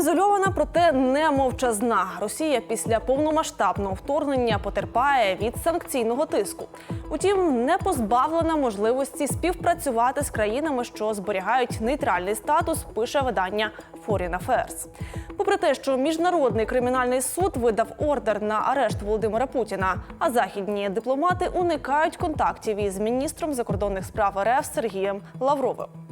Ізольована, проте не мовчазна. Росія після повномасштабного вторгнення потерпає від санкційного тиску. Утім, не позбавлена можливості співпрацювати з країнами, що зберігають нейтральний статус, пише видання Foreign Affairs. Попри те, що міжнародний кримінальний суд видав ордер на арешт Володимира Путіна, а західні дипломати уникають контактів із міністром закордонних справ РФ Сергієм Лавровим.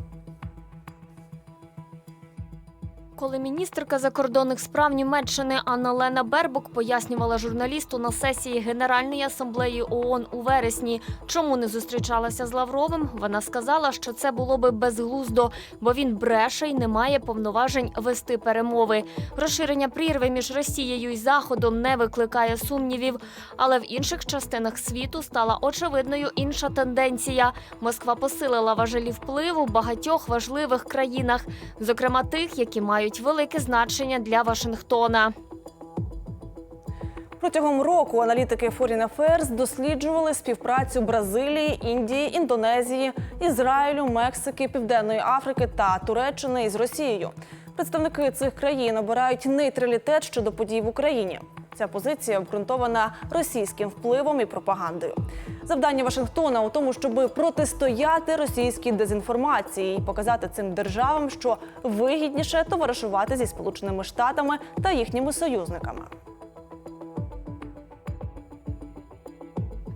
Коли міністерка закордонних справ Німеччини Анна Лена Бербок пояснювала журналісту на сесії Генеральної асамблеї ООН у вересні, чому не зустрічалася з Лавровим, вона сказала, що це було би безглуздо, бо він бреше й не має повноважень вести перемови. Розширення прірви між Росією і Заходом не викликає сумнівів, але в інших частинах світу стала очевидною інша тенденція. Москва посилила важелі впливу в багатьох важливих країнах, зокрема тих, які мають велике значення для Вашингтона. Протягом року аналітики Foreign Affairs досліджували співпрацю Бразилії, Індії, Індонезії, Ізраїлю, Мексики, Південної Африки та Туреччини із Росією. Представники цих країн обирають нейтралітет щодо подій в Україні. Ця позиція обґрунтована російським впливом і пропагандою. Завдання Вашингтона у тому, щоб протистояти російській дезінформації і показати цим державам, що вигідніше товаришувати зі Сполученими Штатами та їхніми союзниками.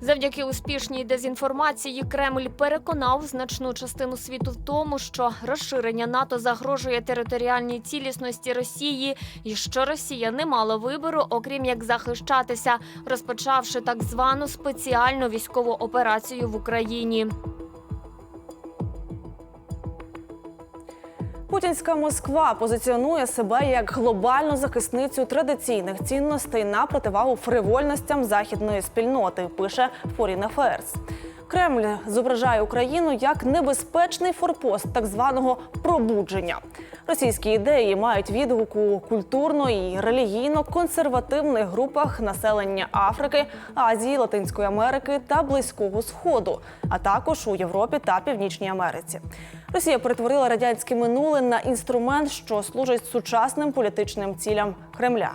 Завдяки успішній дезінформації Кремль переконав значну частину світу в тому, що розширення НАТО загрожує територіальній цілісності Росії, і що Росія не мала вибору, окрім як захищатися, розпочавши так звану спеціальну військову операцію в Україні. Путінська Москва позиціонує себе як глобальну захисницю традиційних цінностей на противагу фривольностям західної спільноти. Пише Foreign Affairs. Кремль зображає Україну як небезпечний форпост так званого пробудження. Російські ідеї мають відгук у культурно і релігійно-консервативних групах населення Африки, Азії, Латинської Америки та Близького Сходу, а також у Європі та Північній Америці. Росія перетворила радянське минуле на інструмент, що служить сучасним політичним цілям Кремля.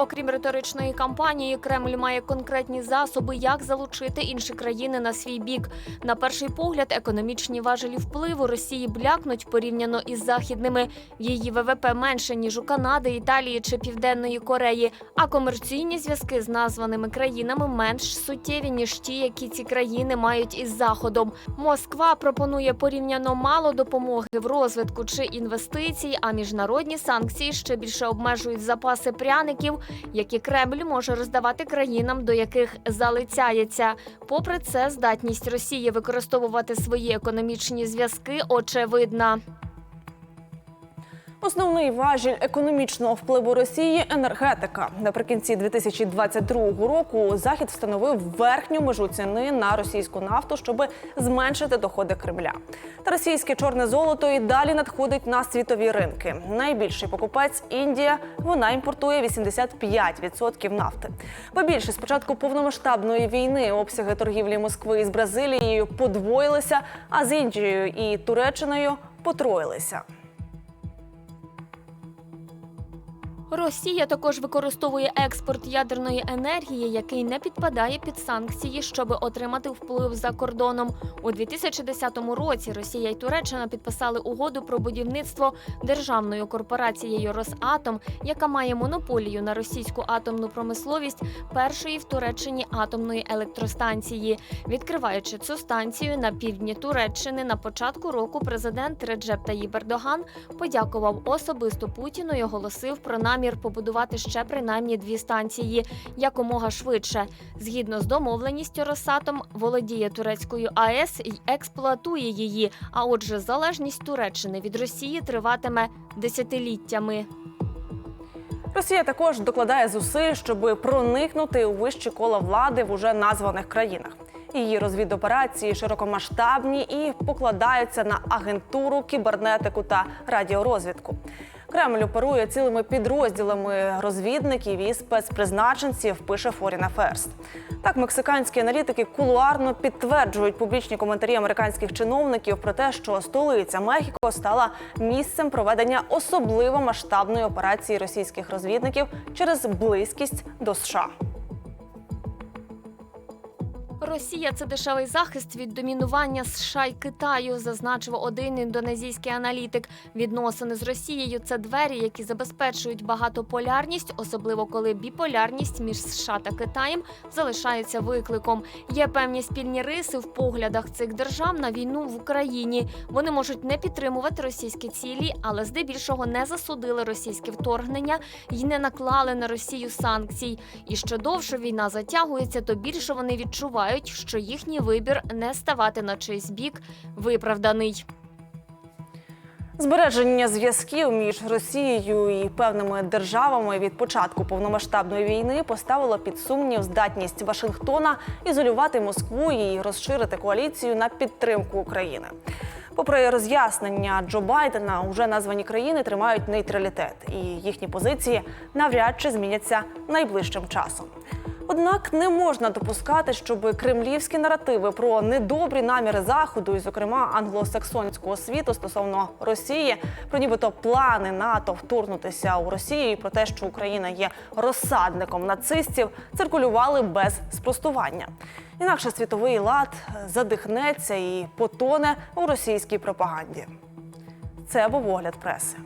Окрім риторичної кампанії, Кремль має конкретні засоби, як залучити інші країни на свій бік. На перший погляд, економічні важелі впливу Росії блякнуть порівняно із західними. Її ВВП менше ніж у Канади, Італії чи Південної Кореї. А комерційні зв'язки з названими країнами менш суттєві ніж ті, які ці країни мають із заходом. Москва пропонує порівняно мало допомоги в розвитку чи інвестицій, а міжнародні санкції ще більше обмежують запаси пряників які Кремль може роздавати країнам, до яких залицяється. Попри це, здатність Росії використовувати свої економічні зв'язки очевидна. Основний важіль економічного впливу Росії енергетика. Наприкінці 2022 року Захід встановив верхню межу ціни на російську нафту, щоб зменшити доходи Кремля. Та російське чорне золото і далі надходить на світові ринки. Найбільший покупець Індія. Вона імпортує 85% нафти. Ба більше з початку повномасштабної війни обсяги торгівлі Москви із Бразилією подвоїлися, а з Індією і Туреччиною потроїлися. Росія також використовує експорт ядерної енергії, який не підпадає під санкції, щоб отримати вплив за кордоном. У 2010 році Росія і Туреччина підписали угоду про будівництво державною корпорацією Росатом, яка має монополію на російську атомну промисловість першої в Туреччині атомної електростанції. Відкриваючи цю станцію на півдні Туреччини на початку року, президент Реджеп Таїб Ердоган подякував особисто Путіну і оголосив про намір побудувати ще принаймні дві станції якомога швидше. Згідно з домовленістю, Росатом володіє турецькою АЕС і експлуатує її. А отже, залежність Туреччини від Росії триватиме десятиліттями. Росія також докладає зусиль, щоб проникнути у вищі кола влади в уже названих країнах. Її розвідоперації широкомасштабні і покладаються на агентуру, кібернетику та радіорозвідку. Кремль оперує цілими підрозділами розвідників і спецпризначенців. Пише Foreign Affairs. Так, мексиканські аналітики кулуарно підтверджують публічні коментарі американських чиновників про те, що столиця Мехіко стала місцем проведення особливо масштабної операції російських розвідників через близькість до США. Росія це дешевий захист від домінування США й Китаю, зазначив один індонезійський аналітик. Відносини з Росією це двері, які забезпечують багатополярність, особливо коли біполярність між США та Китаєм залишається викликом. Є певні спільні риси в поглядах цих держав на війну в Україні. Вони можуть не підтримувати російські цілі, але здебільшого не засудили російське вторгнення і не наклали на Росію санкцій. І що довше війна затягується, то більше вони відчувають, що їхній вибір не ставати на чийсь бік виправданий. Збереження зв'язків між Росією і певними державами від початку повномасштабної війни поставило під сумнів здатність Вашингтона ізолювати Москву і розширити коаліцію на підтримку України. Попри роз'яснення Джо Байдена, уже названі країни тримають нейтралітет, і їхні позиції навряд чи зміняться найближчим часом. Однак не можна допускати, щоб кремлівські наративи про недобрі наміри заходу, і зокрема англосаксонського світу стосовно Росії, про нібито плани НАТО вторгнутися у Росію і про те, що Україна є розсадником нацистів, циркулювали без спростування. Інакше світовий лад задихнеться і потоне у російській пропаганді. Це був огляд преси.